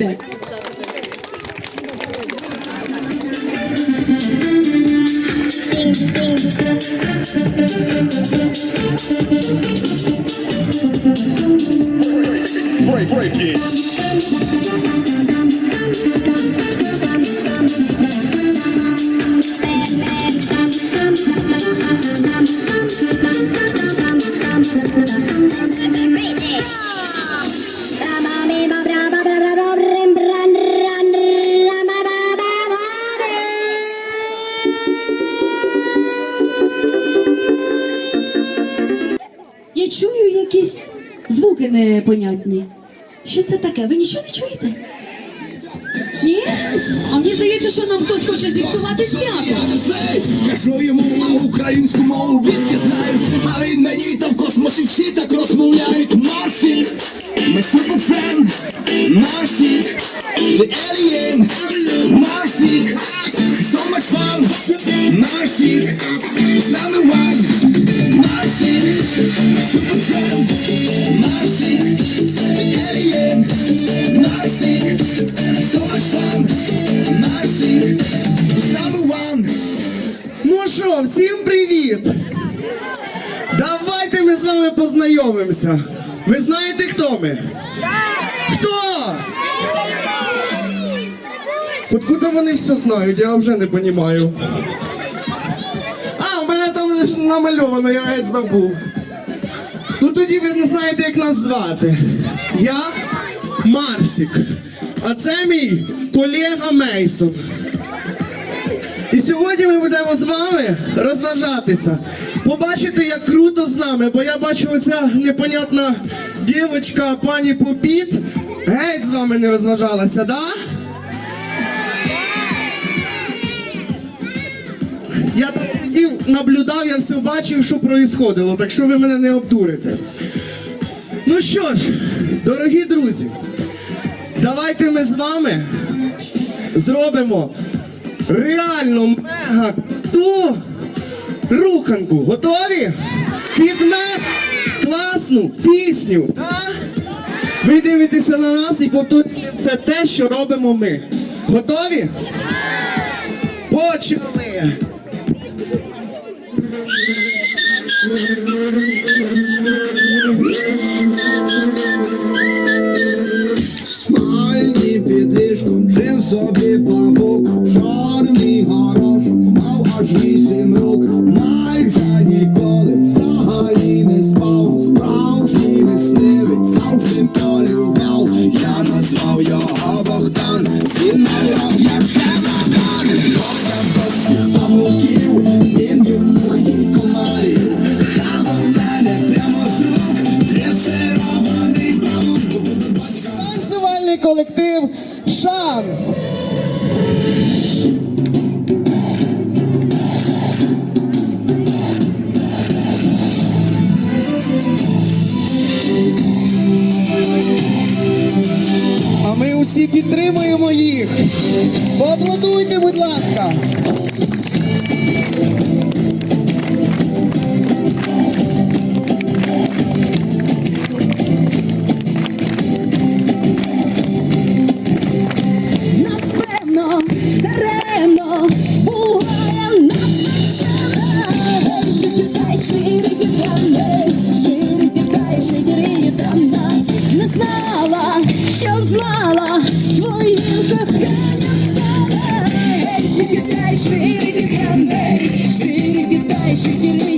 ಆಯ್ತು Звуки непонятні. Що це таке? Ви нічого не чуєте? Ні? А мені здається, що нам хтось хоче зіпсувати свято. Кажу йому українську мову віскі знають, а він мені там в космосі всі так розмовляють. Марсік, super friend, Марсік, the alien, Марсік, познайомимося. Ви знаєте, хто ми? Хто? Откуда вони все знають, я вже не розумію. А, у мене там намальовано, я геть забув. Ну тоді ви не знаєте, як нас звати. Я Марсік. А це мій колега Мейсон. Сьогодні ми будемо з вами розважатися. Побачите, як круто з нами, бо я бачу оця непонятна дівчинка, пані Попіт, геть з вами не розважалася, да? Я наблюдав, я все бачив, що проїсходило, так що ви мене не обдурите. Ну що ж, дорогі друзі, давайте ми з вами зробимо реально мега ту руханку. Готові? Підме класну пісню. А? Ви дивитеся на нас і повторюєте все те, що робимо ми. Готові? Почали! Спальні під ліжком жив я назвав усі підтримуємо їх. Поаплодуйте, будь ласка. Що знала, твоїм коханням стала Читай шикітай, шикітай, шикітай, дай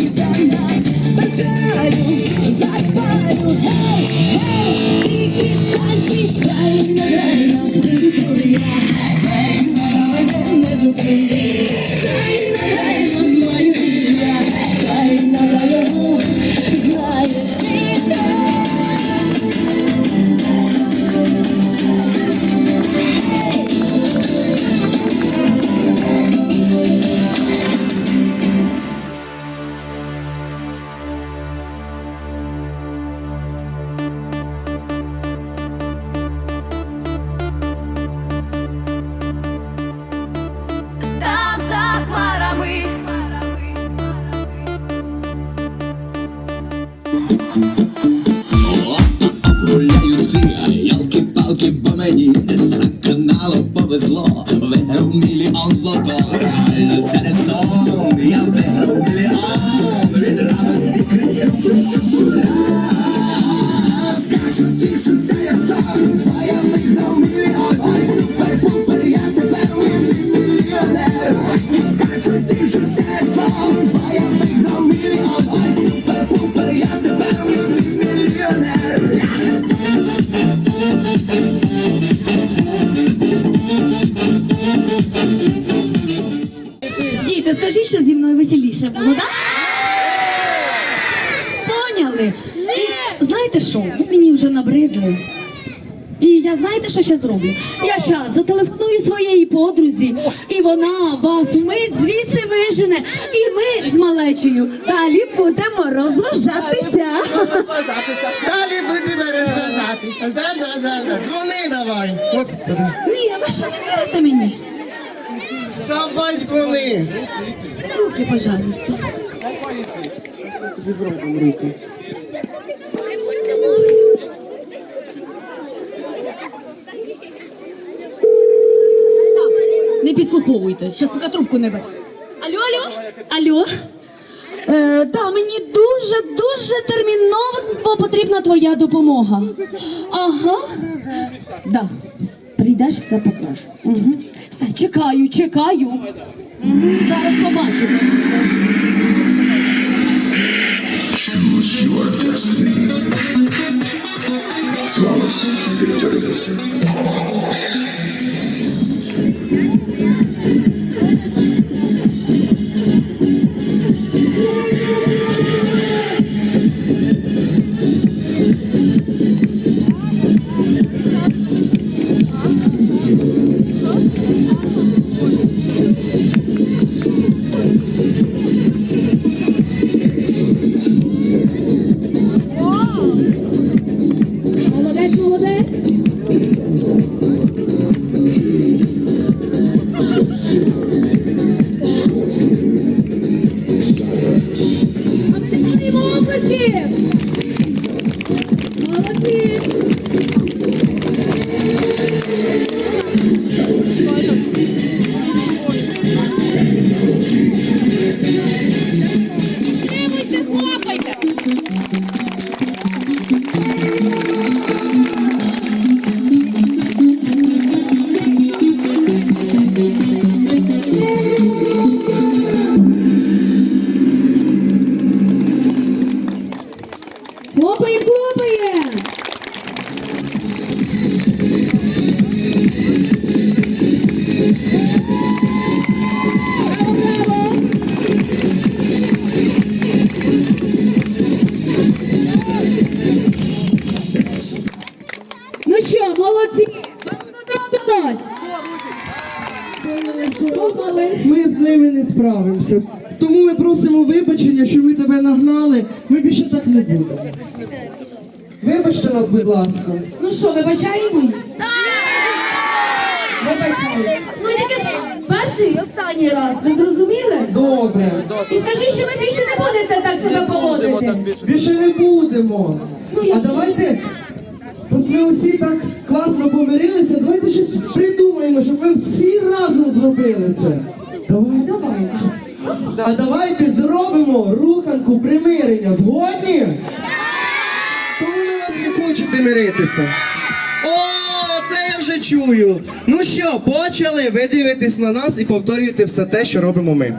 скажіть, що зі мною веселіше було, так? Поняли? І знаєте що? Ви мені вже набридли. І я знаєте, що ще зроблю? Я зараз зателефоную своєї подрузі, і вона вас мить звідси вижене. І ми з малечею далі будемо розважатися. Далі будемо розважатися. Да-да-да. Дзвони давай. Господи. Ні, ви що не вірите мені? Давай дзвони. Руки, пожалуйста. Тобі зробимо руки. Так, не підслуховуйте. Щас поки трубку не бере. Алло, алло? Алло? Е, да, мені дуже, дуже терміново потрібна твоя допомога. Ага. Да. Прийдеш, все покажу. Угу. Все, чекаю, чекаю. Зараз побачимо. Слава Сергію! Ми не справимося. Тому ми просимо вибачення, що ми тебе нагнали. Ми більше так не будемо. Вибачте нас, будь ласка. Ну що, вибачаємо? Вибачаємо. Ну тільки перший і останній раз, ви зрозуміли? Добре. І скажіть, що ви більше не будете так себе поводити. Більше не будемо. Ну, я А ж- давайте, ось ми усі так класно помирилися, давайте щось придумаємо, щоб ми всі разом зробили це. Давай. Давай. А давайте зробимо руханку примирення. Згодні? Тому ви не хочете миритися. О, це я вже чую. Ну що, почали? Ви дивитесь на нас і повторюєте все те, що робимо ми.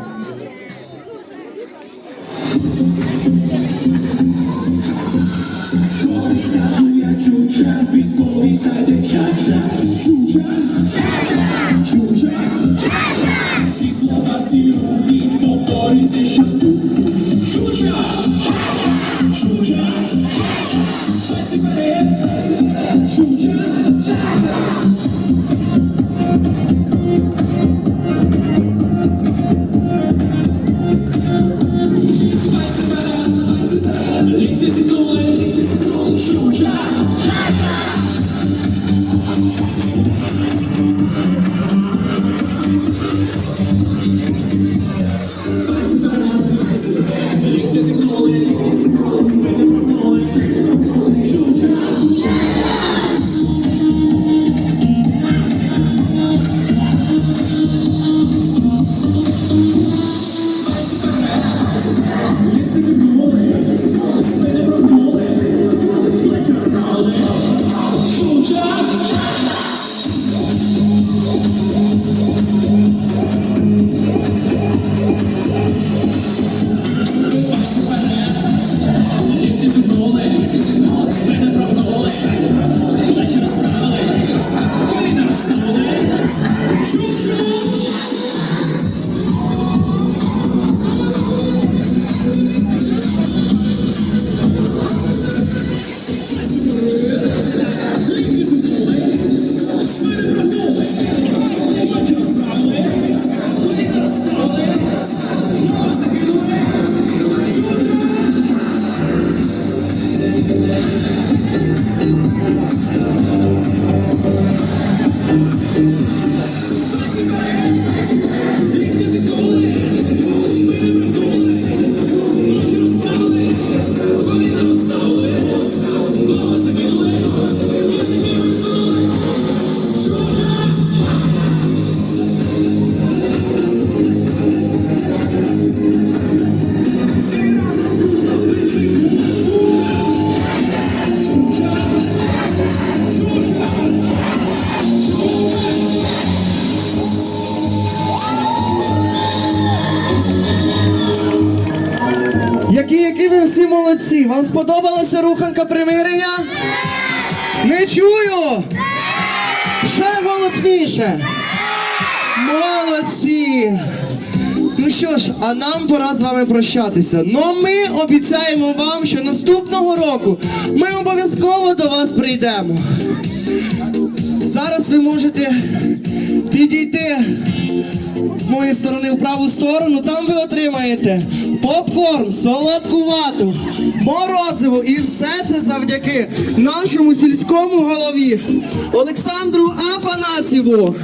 Сподобалася руханка примирення? Не чую! Ще голосніше! Молодці! Ну що ж, а нам пора з вами прощатися. Ну ми обіцяємо вам, що наступного року ми обов'язково до вас прийдемо. Зараз ви можете підійти з моєї сторони в праву сторону, там ви отримаєте попкорн, солодку вату, морозиво. І все це завдяки нашому сільському голові Олександру Апанасіву.